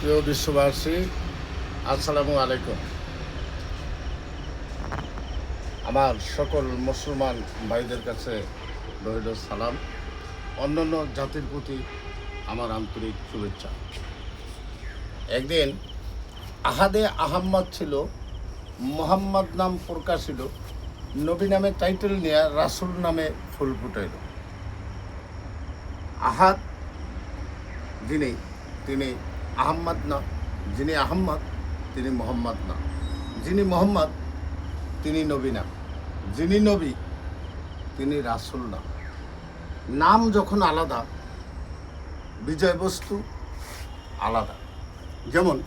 প্রিয় বিশ্ববাসী, আসসালামু আলাইকুম। আমার সকল মুসলমান ভাইদের কাছে রহিল সালাম। অন্যান্য জাতির প্রতি আমার আন্তরিক শুভেচ্ছা। একদিন আহাদে আহাম্মদ ছিল, মোহাম্মদ নাম প্রকাশিল নবী নামে টাইটেল নিয়ে রাসুল নামে ফুল ফুটাইল। আহাদ যিনি, তিনি আহম্মদ না, যিনি আহম্মদ, তিনি মোহাম্মদ না। যিনি মোহাম্মদ, তিনি নবী না। যিনি নবী, তিনি রাসুল না। নাম যখন আলাদা, বিজয়বস্তু আলাদা। যেমন,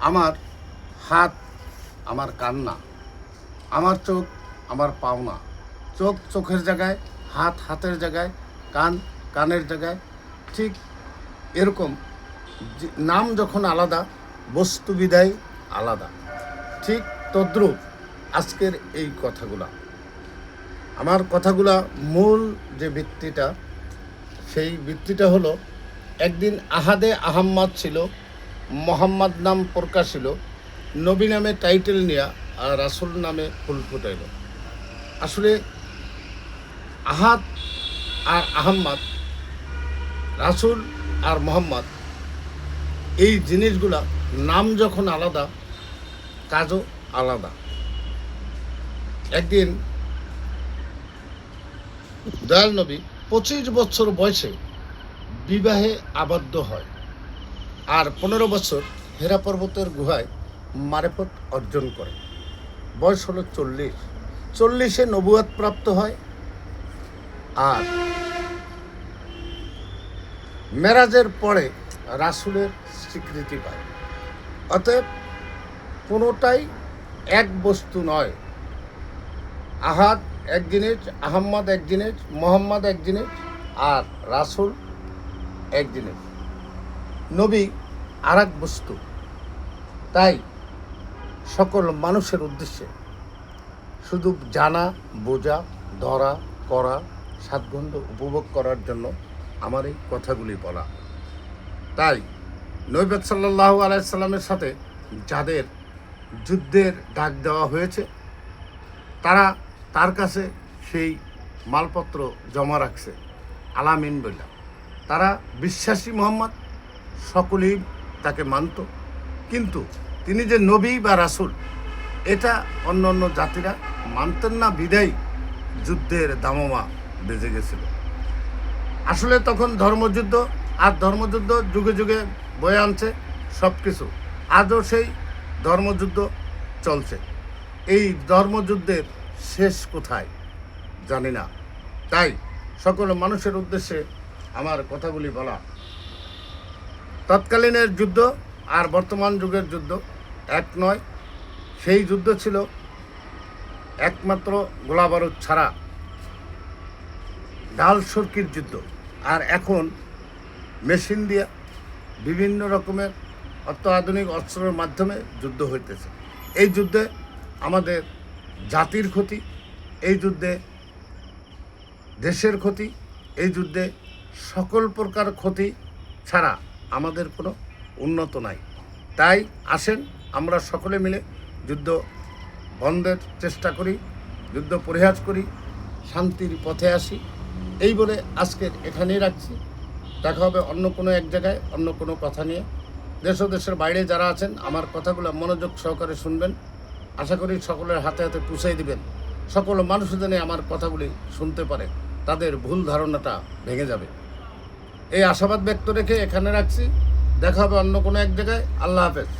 আমার হাত, আমার কান্না, আমার চোখ, আমার পাওনা। চোখ চোখের জায়গায়, হাত হাতের জায়গায়, কান কানের জায়গায়, ঠিক এরকম নাম যখন আলাদা, বস্তু বিদায় আলাদা। ঠিক তদ্রূপ আজকের এই কথাগুলা। আমার কথাগুলা মূল যে ভিত্তিটা, সেই ভিত্তিটা হলো, একদিন আহাদে আহাম্মদ ছিল, মোহাম্মদ নাম প্রকাশিল, নবী নামে টাইটেল নিয়া আর রাসুল নামে ফুল ফুটাইল। আসলে আহাদ আর আহম্মদ, রাসুল আর মোহাম্মদ এই জিনিসগুলা, নাম যখন আলাদা, কাজও আলাদা। একদিন দয়াল নবী পঁচিশ বছর বয়সে বিবাহে আবদ্ধ হয় আর পনেরো বছর হেরা পর্বতের গুহায় মারেফত অর্জন করে। বয়স হলো চল্লিশ। চল্লিশে নবুয়াত প্রাপ্ত হয় আর মেরাজের পরে রাসুলের স্বীকৃতি পায়। অতএব কোনোটাই এক বস্তু নয়। আহাদ এক জিনিস, আহম্মদ এক জিনিস, মোহাম্মদ এক জিনিস আর রাসুল এক জিনিস। নবী আর এক বস্তু। তাই সকল মানুষের উদ্দেশ্যে শুধু জানা, বোঝা, ধরা, করা সাতগন্ধ উপভোগ করার জন্য আমার এই কথাগুলি বলা। তাই নৈবেদ সাল্লাহ আলাইসাল্লামের সাথে যাদের যুদ্ধের ডাক দেওয়া হয়েছে, তারা তার কাছে সেই মালপত্র জমা রাখছে। আলামিন বললাম তারা বিশ্বাসী মোহাম্মদ, সকলেই তাকে মানত। কিন্তু তিনি যে নবী বা রাসূল, এটা অন্য অন্য জাতিরা মানতেন না, বিদায় যুদ্ধের দামমা বেজে গেছিল। আসলে তখন ধর্মযুদ্ধ আর ধর্মযুদ্ধ যুগে যুগে বয়ে আনছে সব কিছু আজও সেই ধর্মযুদ্ধ চলছে। এই ধর্মযুদ্ধের শেষ কোথায় জানি না। তাই সকল মানুষের উদ্দেশ্যে আমার কথাগুলি বলা। তৎকালীনের যুদ্ধ আর বর্তমান যুগের যুদ্ধ এক নয়। সেই যুদ্ধ ছিল একমাত্র গোলাবারুদ ছাড়া। ডাল সরকির যুদ্ধ। আর এখন মেশিন দিয়ে বিভিন্ন রকমের অত্যাধুনিক অস্ত্রের মাধ্যমে যুদ্ধ হইতেছে। এই যুদ্ধে আমাদের জাতির ক্ষতি, এই যুদ্ধে দেশের ক্ষতি, এই যুদ্ধে সকল প্রকার ক্ষতি ছাড়া আমাদের কোনো উন্নত নাই। তাই আসেন, আমরা সকলে মিলে যুদ্ধ বন্ধের চেষ্টা করি, যুদ্ধ পরিহাস করি, শান্তির পথে আসি। এই বলে আজকের এখানেই রাখছি। দেখা হবে অন্য কোনো এক জায়গায়, অন্য কোনো কথা নিয়ে। দেশ ও দেশের বাইরে যারা আছেন, আমার কথাগুলো মনোযোগ সহকারে শুনবেন। আশা করি সকলের হাতে হাতে পুষাই দিবেন। সকল মানুষ যেন আমার কথাগুলি শুনতে পারে, তাদের ভুল ধারণাটা ভেঙে যাবে। এই আশাবাদ ব্যক্ত রেখে এখানে রাখছি। দেখা হবে অন্য কোনো এক জায়গায়। আল্লাহ হাফেজ।